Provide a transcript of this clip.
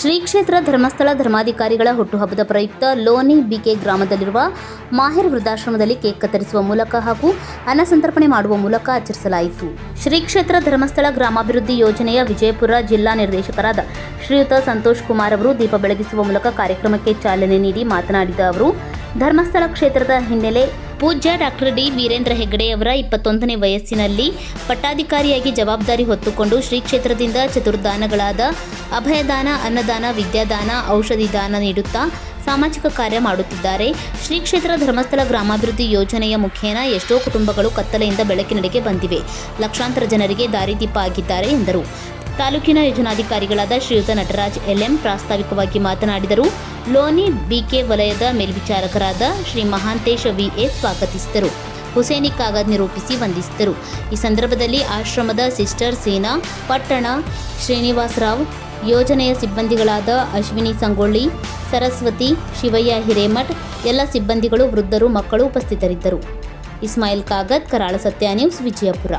ಶ್ರೀ ಕ್ಷೇತ್ರ ಧರ್ಮಸ್ಥಳ ಧರ್ಮಾಧಿಕಾರಿಗಳ ಹುಟ್ಟುಹಬ್ಬದ ಪ್ರಯುಕ್ತ ಲೋನಿ ಬಿಕೆ ಗ್ರಾಮದಲ್ಲಿರುವ ಮಾಹಿರ್ ವೃದ್ಧಾಶ್ರಮದಲ್ಲಿ ಕೇಕ್ ಕತ್ತರಿಸುವ ಮೂಲಕ ಹಾಗೂ ಅನ್ನಸಂತರ್ಪಣೆ ಮಾಡುವ ಮೂಲಕ ಆಚರಿಸಲಾಯಿತು. ಶ್ರೀ ಕ್ಷೇತ್ರ ಧರ್ಮಸ್ಥಳ ಗ್ರಾಮಾಭಿವೃದ್ಧಿ ಯೋಜನೆಯ ವಿಜಯಪುರ ಜಿಲ್ಲಾ ನಿರ್ದೇಶಕರಾದ ಶ್ರೀಯುತ ಸಂತೋಷ್ ಕುಮಾರ್ ಅವರು ದೀಪ ಬೆಳಗಿಸುವ ಮೂಲಕ ಕಾರ್ಯಕ್ರಮಕ್ಕೆ ಚಾಲನೆ ನೀಡಿ ಮಾತನಾಡಿದ ಅವರು, ಧರ್ಮಸ್ಥಳ ಕ್ಷೇತ್ರದ ಹಿನ್ನೆಲೆ ಪೂಜ್ಯ ಡಾಕ್ಟರ್ ಡಿ ವೀರೇಂದ್ರ ಹೆಗ್ಗಡೆಯವರ ಇಪ್ಪತ್ತೊಂದನೇ ವಯಸ್ಸಿನಲ್ಲಿ ಪಟ್ಟಾಧಿಕಾರಿಯಾಗಿ ಜವಾಬ್ದಾರಿ ಹೊತ್ತುಕೊಂಡು ಶ್ರೀ ಕ್ಷೇತ್ರದಿಂದ ಚತುರ್ದಾನಗಳಾದ ಅಭಯದಾನ, ಅನ್ನದಾನ, ವಿದ್ಯಾದಾನ, ಔಷಧಿ ದಾನ ನೀಡುತ್ತಾ ಸಾಮಾಜಿಕ ಕಾರ್ಯ ಮಾಡುತ್ತಿದ್ದಾರೆ. ಶ್ರೀ ಕ್ಷೇತ್ರ ಧರ್ಮಸ್ಥಳ ಗ್ರಾಮಾಭಿವೃದ್ಧಿ ಯೋಜನೆಯ ಮುಖೇನ ಎಷ್ಟೋ ಕುಟುಂಬಗಳು ಕತ್ತಲೆಯಿಂದ ಬೆಳಕಿನಡೆಗೆ ಬಂದಿವೆ. ಲಕ್ಷಾಂತರ ಜನರಿಗೆ ದಾರಿದೀಪ ಆಗಿದ್ದಾರೆ ಎಂದರು. ತಾಲೂಕಿನ ಯೋಜನಾಧಿಕಾರಿಗಳಾದ ಶ್ರೀಯುತ ನಟರಾಜ್ ಎಲ್ಎಂ ಪ್ರಾಸ್ತಾವಿಕವಾಗಿ ಮಾತನಾಡಿದರು. ಲೋನಿ ಬಿಕೆ ವಲಯದ ಮೇಲ್ವಿಚಾರಕರಾದ ಶ್ರೀ ಮಹಾಂತೇಶ ವಿಎ ಸ್ವಾಗತಿಸಿದರು. ಹುಸೇನಿ ಕಾಗದ್ ನಿರೂಪಿಸಿ ವಂದಿಸಿದರು. ಈ ಸಂದರ್ಭದಲ್ಲಿ ಆಶ್ರಮದ ಸಿಸ್ಟರ್ ಸೇನಾ, ಪಟ್ಟಣ ಶ್ರೀನಿವಾಸರಾವ್, ಯೋಜನೆಯ ಸಿಬ್ಬಂದಿಗಳಾದ ಅಶ್ವಿನಿ ಸಂಗೊಳ್ಳಿ, ಸರಸ್ವತಿ, ಶಿವಯ್ಯ ಹಿರೇಮಠ್, ಎಲ್ಲ ಸಿಬ್ಬಂದಿಗಳು, ವೃದ್ಧರು, ಮಕ್ಕಳು ಉಪಸ್ಥಿತರಿದ್ದರು. ಇಸ್ಮಾಯಿಲ್ ಕಾಗದ್, ಕರಾಳ ಸತ್ಯ ನ್ಯೂಸ್, ವಿಜಯಪುರ.